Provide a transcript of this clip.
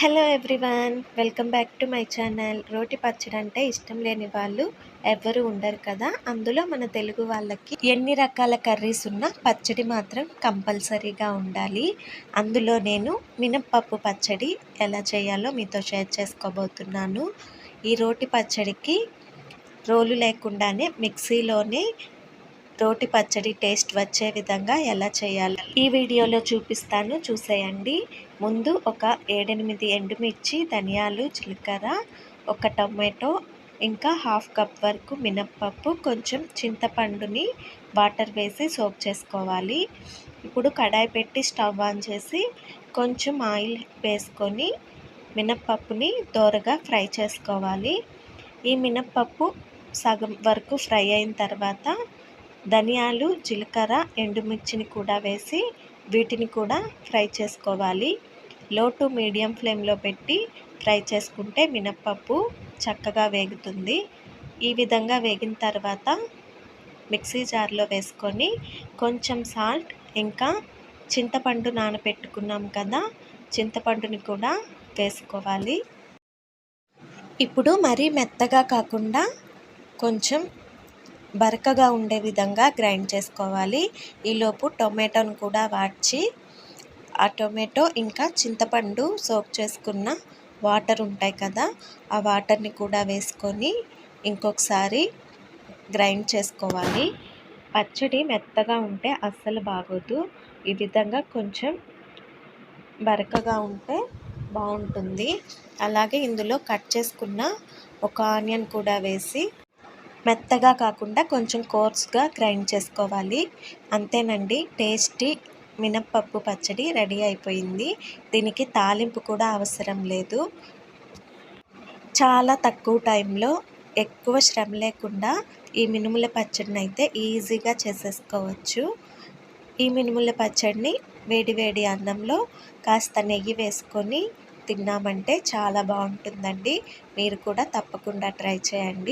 Hello everyone welcome back to my channel. రోటి పచ్చడి అంటే ఇష్టం లేని వాళ్ళు ఎవ్వరు ఉండరు కదా. అందులో మన తెలుగు వాళ్ళకి ఎన్ని రకాల కర్రీస్ ఉన్నా పచ్చడి మాత్రం కంపల్సరీగా ఉండాలి. అందులో నేను మినప్పప్పు పచ్చడి ఎలా చేయాలో మీతో షేర్ చేసుకోబోతున్నాను. ఈ రోటి పచ్చడికి రోలు లేకుండానే మిక్సీలోనే రోటి పచ్చడి టేస్ట్ వచ్చే విధంగా ఎలా చేయాలి ఈ వీడియోలో చూపిస్తాను. చూసేయండి. ముందు ఒక ఏడెనిమిది ఎండుమిర్చి ధనియాలు జీలకర్ర ఒక టొమాటో ఇంకా హాఫ్ కప్ వరకు మినప్పప్పు కొంచెం చింతపండుని వాటర్ వేసి సోప్ చేసుకోవాలి. ఇప్పుడు కడాయి పెట్టి స్టవ్ ఆన్ చేసి కొంచెం ఆయిల్ వేసుకొని మినప్పప్పుని దోరగా ఫ్రై చేసుకోవాలి. ఈ మినప్పప్పు సగం వరకు ఫ్రై అయిన తర్వాత ధనియాలు జీలకర్ర ఎండుమిర్చిని కూడా వేసి వీటిని కూడా ఫ్రై చేసుకోవాలి. లో టు మీడియం ఫ్లేమ్లో పెట్టి ఫ్రై చేసుకుంటే మినప్పప్పు చక్కగా వేగుతుంది. ఈ విధంగా వేగిన తర్వాత మిక్సీ జార్లో వేసుకొని కొంచెం సాల్ట్ ఇంకా చింతపండు నానబెట్టుకున్నాం కదా చింతపండుని కూడా వేసుకోవాలి. ఇప్పుడు మరీ మెత్తగా కాకుండా కొంచెం బరకగా ఉండే విధంగా గ్రైండ్ చేసుకోవాలి. ఈలోపు టొమాటోను కూడా వాడ్చి ఆ టొమాటో ఇంకా చింతపండు సోక్ చేసుకున్న వాటర్ ఉంటాయి కదా ఆ వాటర్ని కూడా వేసుకొని ఇంకొకసారి గ్రైండ్ చేసుకోవాలి. పచ్చడి మెత్తగా ఉంటే అస్సలు బాగోదు. ఈ విధంగా కొంచెం బరకగా ఉంటే బాగుంటుంది. అలాగే ఇందులో కట్ చేసుకున్న ఒక ఆనియన్ కూడా వేసి మెత్తగా కాకుండా కొంచెం కోర్స్గా గ్రైండ్ చేసుకోవాలి. అంతేనండి టేస్టీ మినప్పప్పు పచ్చడి రెడీ అయిపోయింది. దీనికి తాలింపు కూడా అవసరం లేదు. చాలా తక్కువ టైంలో ఎక్కువ శ్రమ లేకుండా ఈ మినుముల పచ్చడిని అయితే ఈజీగా చేసేసుకోవచ్చు. ఈ మినుముల పచ్చడిని వేడి వేడి అన్నంలో కాస్త నెయ్యి వేసుకొని తిన్నామంటే చాలా బాగుంటుందండి. మీరు కూడా తప్పకుండా ట్రై చేయండి.